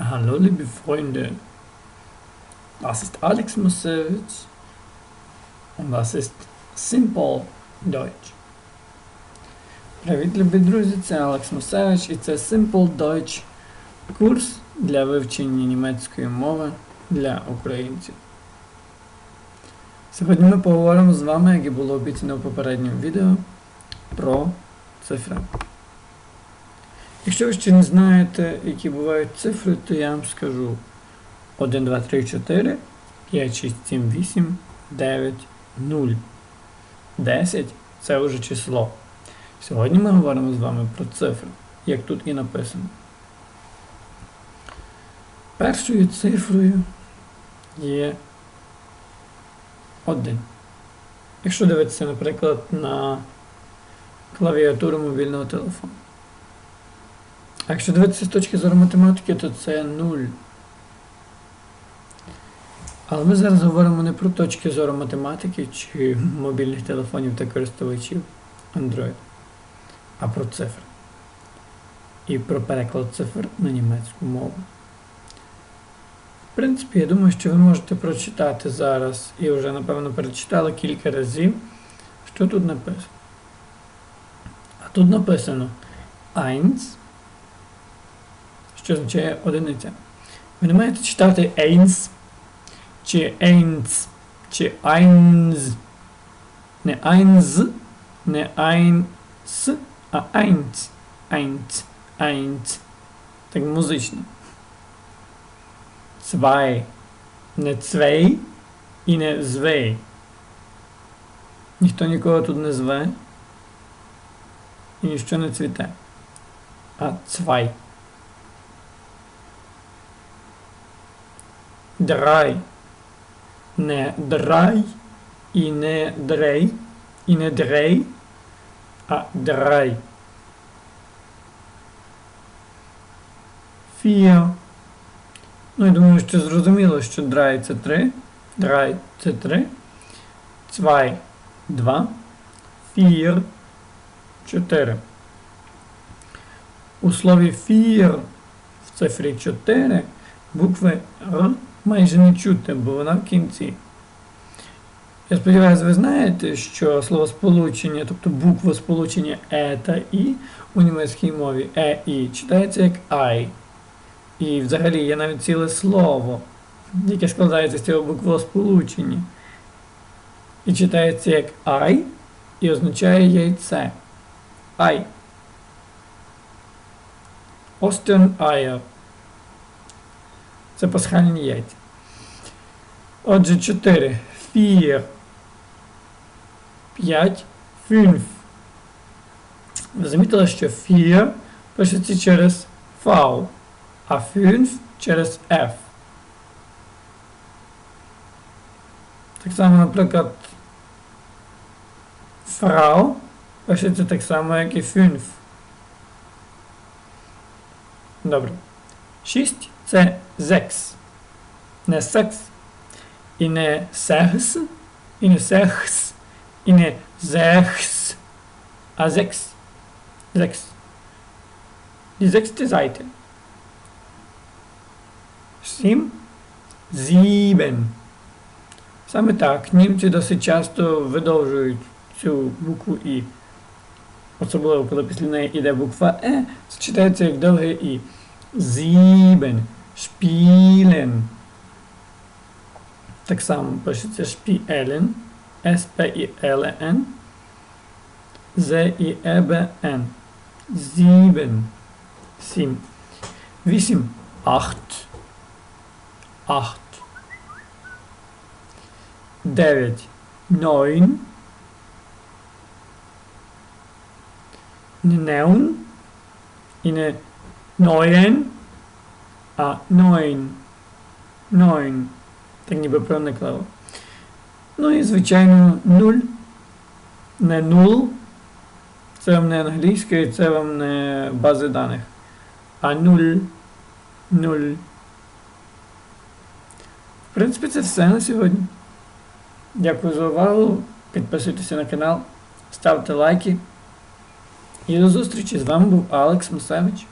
Hallo liebe Freunde, das ist Alex Musewicz und das ist Simple Deutsch. Привіт, любі друзі, це Алекс Мусевич і це Simple Deutsch курс для вивчення німецької мови для українців. Сьогодні ми поговоримо з вами, як і було обіцяно в попередньому відео, про цифри. Якщо ви ще не знаєте, які бувають цифри, то я вам скажу 1, 2, 3, 4, 5, 6, 7, 8, 9, 0. 10 це вже число. Сьогодні ми говоримо з вами про цифри, як тут і написано. Першою цифрою є 1. Якщо дивитися, наприклад, на клавіатуру мобільного телефону. А якщо дивитися з точки зору математики, то це 0. Але ми зараз говоримо не про точки зору математики чи мобільних телефонів та користувачів Android, а про цифри. І про переклад цифр на німецьку мову. В принципі, я думаю, що ви можете прочитати зараз і вже, напевно, перечитали кілька разів, що тут написано. А тут написано 1 що означає одиниця. Ви не маєте читати eins, чи eins, чи eins. Не eins, не eins, а eins. Eins, eins. Так музично. Zwei. Не цвей і не звей. Ніхто нікого тут не зве. І ніщо не цвіте. А цвай. Драй, не драй і не дрей, і не дрей, а драй. Фіо. Ну, я думаю, що зрозуміло, що драй це 3, драй це 3, цвай 2, фір 4. У слові фір в цифрі 4 букви Р майже не чути, бо вона в кінці. Я сподіваюся, ви знаєте, що словосполучення, тобто сполучення Е та І у німецькій мові Е І читається як Ай. І взагалі є навіть ціле слово, яке складається з цього буквосполучення. І читається як Ай і означає яйце. Ай. Остен Eier. Це пасхальні яйця. Отже, 4. Фір. 5. Фünf. Ви замітили, що фір пишеться через V, а фünf через F. Так само, наприклад, Frau пишеться так само, як і fünf. Добре. 6 це секс. Не секс. І не секс, і не секс, і не зехс, а секс. Секс. Die sechste Seite. Сім. Зібен. Саме так, німці досить часто видовжують цю букву І. Особливо, коли після неї йде буква Е, це читається як довге І. Зібен. Spielen. Так само пишеться Spielen. S-P-I-L-N. Z-I-E-B-N. Sieben. Сім. Вісім. Acht. Acht. Дев'ять. Neun. Не neun. І не neun. А neun. Neun. Так ніби проникливо. Ну і, звичайно, нуль. Не нул. Це вам не англійське, це вам не бази даних. А нуль. Нуль. В принципі, це все на сьогодні. Дякую за увагу. Підписуйтеся на канал, ставте лайки. І до зустрічі! З вами був Алекс Мусевич.